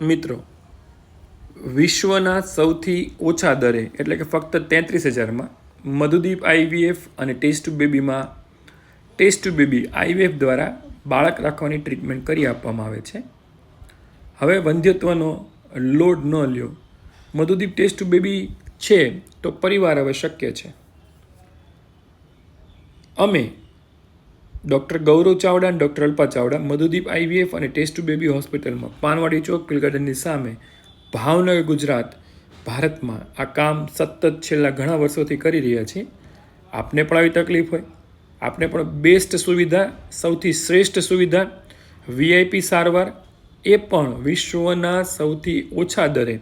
મિત્રો, વિશ્વના સૌથી ઓછા દરે, એટલે કે ફક્ત તેત્રીસ હજારમાં, મધુદીપ આઈવીએફ અને ટેસ્ટ ટુ બેબીમાં ટેસ્ટ ટુ બેબી આઈવીએફ દ્વારા બાળક રાખવાની ટ્રીટમેન્ટ કરી આપવામાં આવે છે. હવે વંધ્યત્વનો લોડ ન લ્યો. મધુદીપ ટેસ્ટ ટુ બેબી છે તો પરિવાર હવે શક્ય છે. અમે ડૉક્ટર ગૌરવ ચાવડા અને ડૉક્ટર અલ્પા ચાવડા, મધુદીપ આઈવીએફ અને ટેસ્ટ બેબી હોસ્પિટલમાં. પાનવાડી ચોક પિલગાર્ડનની સામે, ભાવનગર, ગુજરાત. ભારતમાં આ કામ સતત છેલ્લા ઘણા વર્ષોથી કરી રહ્યા છે આપને પણ આવી તકલીફ હોય. આપને પણ બેસ્ટ સુવિધા, સૌથી શ્રેષ્ઠ સુવિધા, વીઆઈપી સારવાર, એ પણ વિશ્વના સૌથી ઓછા દરે.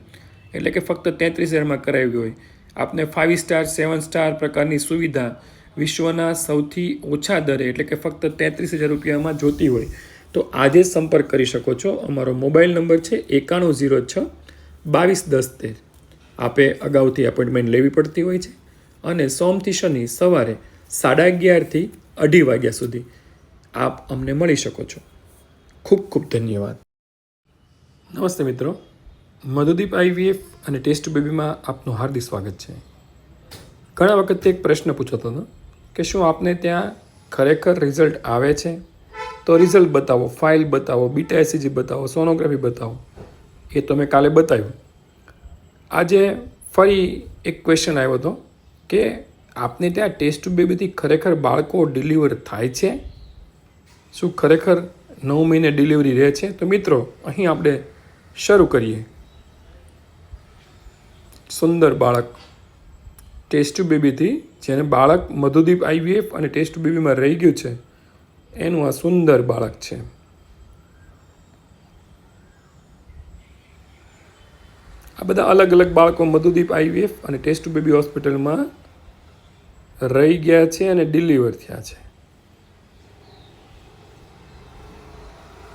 એટલે કે ફક્ત તેત્રીસ હજારમાં કરાવી હોય. આપને ફાઇવ સ્ટાર સેવન સ્ટાર પ્રકારની સુવિધા વિશ્વના સૌથી ઓછા દરે, એટલે કે ફક્ત તેત્રીસ હજાર રૂપિયામાં જોતી હોય, તો આજે સંપર્ક કરી શકો છો. અમારો મોબાઈલ નંબર છે એકાણું ઝીરો છ બાવીસ દસ તેર. આપે અગાઉથી એપોઇન્ટમેન્ટ લેવી પડતી હોય છે અને સોમથી શનિ સવારે સાડા અગિયારથી અઢી વાગ્યા સુધી આપ અમને મળી શકો છો. ખૂબ ખૂબ ધન્યવાદ. નમસ્તે મિત્રો. મધુદીપ આઈવીએફ અને ટેસ્ટ બેબીમાં આપનું હાર્દિક સ્વાગત છે. ઘણા વખતથી એક પ્રશ્ન પૂછાતો હતો કે શું આપને ત્યાં ખરેખર રિઝલ્ટ આવે છે? તો રિઝલ્ટ બતાવો ફાઇલ બતાવો બીટા એસીજી બતાવો સોનોગ્રાફી બતાવો. એ તો મેં કાલે બતાવ્યું. આજે ફરી એક ક્વેશ્ચન આવ્યો હતો કે આપને ત્યાં ટેસ્ટ બેબીથી ખરેખર બાળકો ડિલિવર થાય છે? શું ખરેખર નવ મહિને ડિલિવરી રહે છે? તો મિત્રો, અહીં આપણે શરૂ કરીએ. સુંદર બાળક. ટેસ્ટ બેબીથી જેને બાળક મધુદીપ આઈવીએફ અને ટેસ્ટ બેબીમાં રહી ગયું છે. એનું આ સુંદર બાળક છે. આ બધા અલગ અલગ બાળકો મધુદીપ આઈવીએફ અને ટેસ્ટ બેબી હોસ્પિટલમાં રહી ગયા છે અને ડિલિવર થયા છે.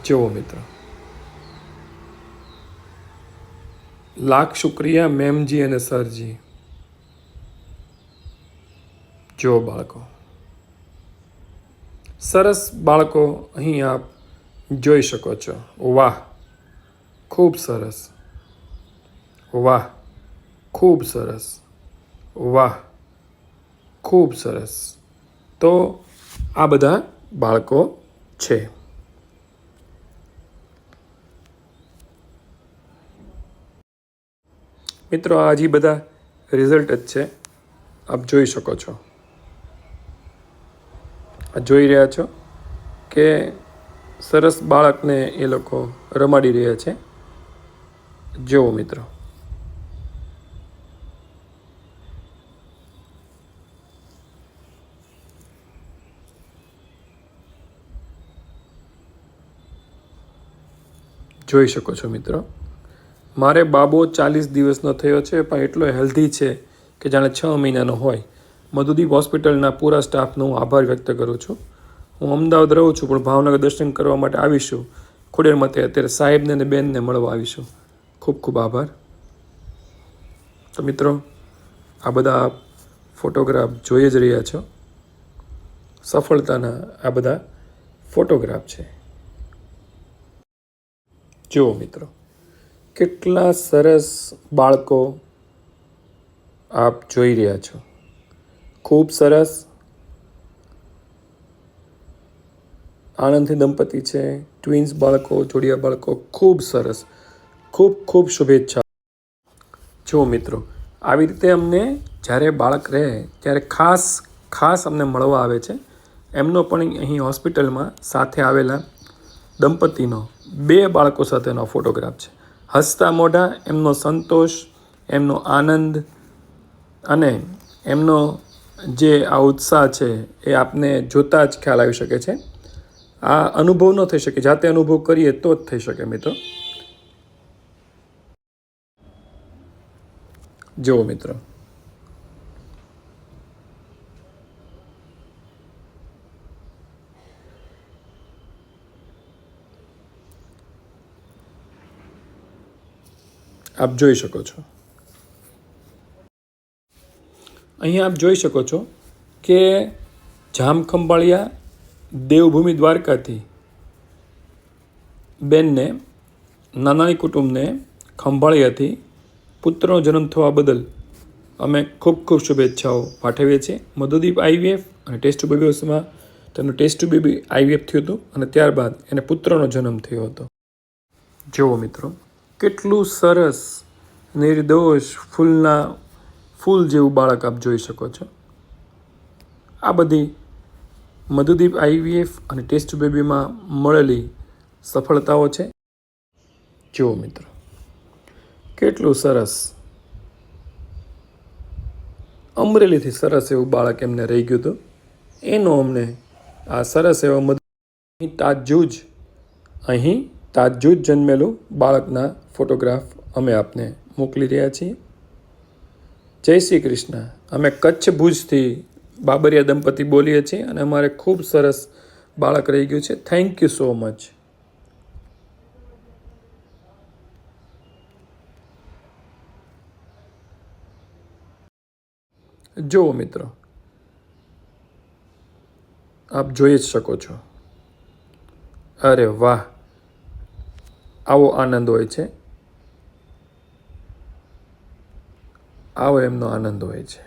જુઓ મિત્રો. લાખ શુક્રિયા મેમજી અને સરજી. જો બાળકો. સરસ બાળકો અહીં આપ જોઈ શકો છો. વાહ, ખૂબ સરસ. વાહ, ખૂબ સરસ. વાહ, ખૂબ સરસ. તો આ બધા બાળકો છે. મિત્રો આ હજી બધા રિઝલ્ટ જ છે. આપ જોઈ શકો છો. આ જોઈ રહ્યા છો કે સરસ બાળકને એ લોકો રમાડી રહ્યા છે. જુઓ મિત્રો. જોઈ શકો છો મિત્રો. મારે બાબો ચાલીસ દિવસનો થયો છે, પણ એટલો હેલ્ધી છે કે જાણે છ મહિનાનો હોય. મધુદીપ હોસ્પિટલના પૂરા સ્ટાફનો હું આભાર વ્યક્ત કરું છું. હું અમદાવાદ રહું છું, પણ ભાવનગર દર્શન કરવા માટે આવીશું. ખોડેર મતે અત્યારે સાહેબને અને બેનને મળવા આવીશું. ખૂબ ખૂબ આભાર. તો મિત્રો, આ બધા ફોટોગ્રાફ જોઈ જ રહ્યા છો. સફળતાના આ બધા ફોટોગ્રાફ છે. જુઓ મિત્રો, કેટલા સરસ બાળકો આપ જોઈ રહ્યા છો. ખૂબ સરસ આનંદથી દંપતી છે. ટ્વિન્સ બાળકો, જોડિયા બાળકો, ખૂબ સરસ. ખૂબ ખૂબ શુભેચ્છા. જુઓ મિત્રો, આવી રીતે અમને જ્યારે બાળક રહે, ત્યારે ખાસ ખાસ અમને મળવા આવે છે. એમનો પણ અહીં હોસ્પિટલમાં સાથે આવેલા દંપતીનો, બે બાળકો સાથેનો ફોટોગ્રાફ છે. હસતા મોઢા, એમનો સંતોષ, એમનો આનંદ અને એમનો જે આ ઉત્સાહ છે એ આપને જોતાં જ ખ્યાલ આવી શકે છે. આ અનુભવ ન થઈ શકે. જાતે અનુભવ કરીએ તો જ થઈ શકે મિત્રો. જુઓ મિત્રો. આપ જોઈ શકો છો. અહીં આપ જોઈ શકો છો કે જામખંભાળિયા દેવભૂમિ દ્વારકાથી બેનને નાનાણી કુટુંબને ખંભાળિયાથી પુત્રનો જન્મ થવા બદલ અમે ખૂબ ખૂબ શુભેચ્છાઓ પાઠવીએ છીએ. મધુદીપ આઈવીએફ અને ટેસ્ટ હાઉસમાં તેનું ટેસ્ટ બેબી આઈવીએફ થયું હતું અને ત્યારબાદ એને પુત્રનો જન્મ થયો હતો. જુઓ મિત્રો, કેટલું સરસ, નિર્દોષ, ફૂલના ફૂલ જેવું બાળક આપ જોઈ શકો છો. આ બધી મધુદીપ આઈવીએફ અને ટેસ્ટ બેબીમાં મળેલી સફળતાઓ છે. જુઓ મિત્રો, કેટલું સરસ. અમરેલીથી સરસ એવું બાળક એમને રહી ગયું હતું. એનો અમને આ સરસ એવા મધુ તાજુજ, અહીં તાજુજ જન્મેલું બાળકના ફોટોગ્રાફ અમે આપને મોકલી રહ્યા છીએ. જય શ્રી કૃષ્ણ. અમે કચ્છ ભુજથી બાબરિયા દંપતી બોલીએ છીએ અને અમારે ખૂબ સરસ બાળક રહી ગયું છે. થેન્ક યુ સો મચ જુઓ મિત્રો, આપ જોઈ જ શકો છો. અરે વાહ, આવો આનંદ હોય છે. આવો એમનો આનંદ હોય છે.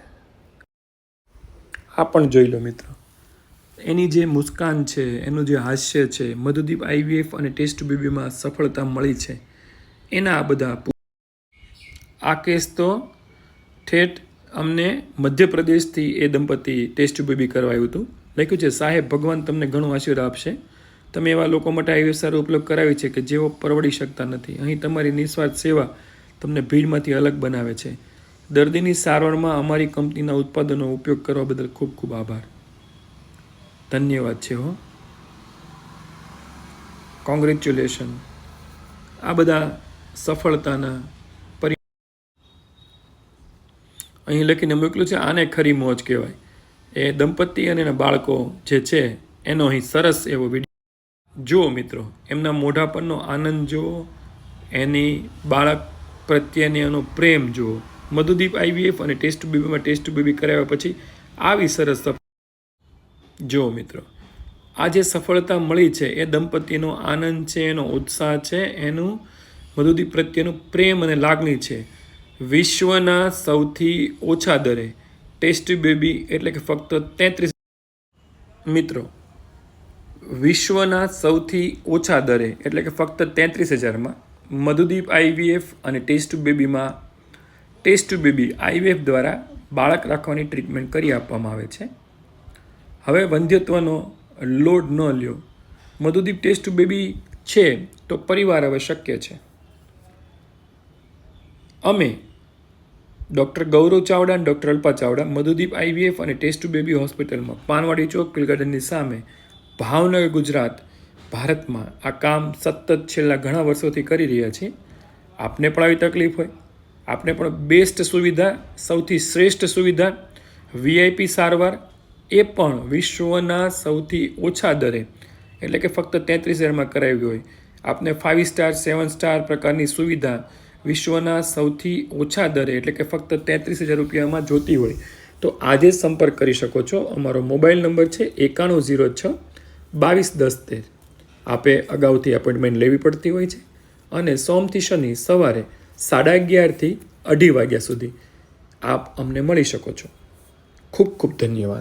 આ પણ જોઈ લો મિત્રો. એની જે મુસ્કાન છે એનું જે હાસ્ય છે મધુદીપ આઈવીએફ અને ટેસ્ટ બેબીમાં સફળતા મળી છે. એના આ બધા આ કેસ તો ઠેઠ અમને મધ્યપ્રદેશથી એ દંપતી ટેસ્ટ બેબી કરવાયું હતું. લખ્યું છે સાહેબ ભગવાન તમને ઘણું આશીર્વાદ આપશે. તમે એવા લોકો માટે આવી સારો ઉપયોગ કરાવી છે કે જેઓ પરવડી શકતા નથી. અહીં તમારી નિસ્વાર્થ સેવા તમને ભીડમાંથી અલગ બનાવે છે. દર્દીની સારવારમાં અમારી કંપનીના ઉત્પાદનો ઉપયોગ કરવા બદલ ખૂબ ખૂબ આભાર. ધન્યવાદ છે હો. કોંગ્રેચ્યુલેશન આ બધા સફળતાના પરિ અહીં લખીને મોકલ્યું છે, આને ખરી મોજ કહેવાય. એ દંપતી અને એના બાળકો જે છે, એનો અહીં સરસ એવો વીડિયો જુઓ મિત્રો, એમના મોઢા પરનો આનંદ જુઓ, એની બાળક પ્રત્યેની એનો પ્રેમ જુઓ. મધુદીપ આઈવીએફ અને ટેસ્ટ બેબીમાં ટેસ્ટ બેબી કરાવ્યા પછી આવી સરસ જુઓ મિત્રો, આ જે સફળતા મળી છે, એ દંપતીનો આનંદ છે, એનો ઉત્સાહ છે, એનું મધુદીપ પ્રત્યેનું પ્રેમ અને લાગણી છે. વિશ્વના સૌથી ઓછા દરે ટેસ્ટ બેબી એટલે કે ફક્ત તેત્રીસ મિત્રો, વિશ્વના સૌથી ઓછા દરે એટલે કે ફક્ત તેત્રીસ હજારમાં મધુદીપ આઈવીએફ અને ટેસ્ટ બેબીમાં ટેસ્ટ બેબી આઈવીએફ દ્વારા બાળક રાખવાની ટ્રીટમેન્ટ કરી આપવામાં આવે છે. હવે વંધ્યત્વનો લોડ ન લ્યો. મધુદીપ, ટેસ્ટ બેબી છે તો પરિવાર હવે શક્ય છે. અમે ડૉક્ટર ગૌરવ ચાવડા અને ડૉક્ટર અલ્પા ચાવડા, મધુદીપ આઈવીએફ અને ટેસ્ટ બેબી હોસ્પિટલમાં પાનવાડી ચોક કિલગાર્ડનની સામે ભાવનગર, ગુજરાત, ભારતમાં આ કામ સતત છેલ્લા ઘણા વર્ષોથી કરી રહ્યા છીએ. આપને પણ આવી તકલીફ હોય? આપને પણ બેસ્ટ સુવિધા, સૌથી શ્રેષ્ઠ સુવિધા વીઆઈપી સારવાર, એ પણ વિશ્વના સૌથી ઓછા દરે. એટલે કે ફક્ત તેત્રીસ હજારમાં કરાવી હોય. આપને ફાઇવ સ્ટાર સેવન સ્ટાર પ્રકારની સુવિધા વિશ્વના સૌથી ઓછા દરે, એટલે કે ફક્ત તેત્રીસ હજાર રૂપિયામાં જોતી હોય. તો આજે સંપર્ક કરી શકો છો. અમારો મોબાઈલ નંબર છે એકાણું ઝીરો છ, બાવીસ દસ તેર. આપે અગાઉથી એપોઇન્ટમેન્ટ લેવી પડતી હોય છે. અને સોમથી શનિ સવારે સાડા અગિયારથી અઢી વાગ્યા સુધી આપ અમને મળી શકો છો. ખૂબ ખૂબ ધન્યવાદ.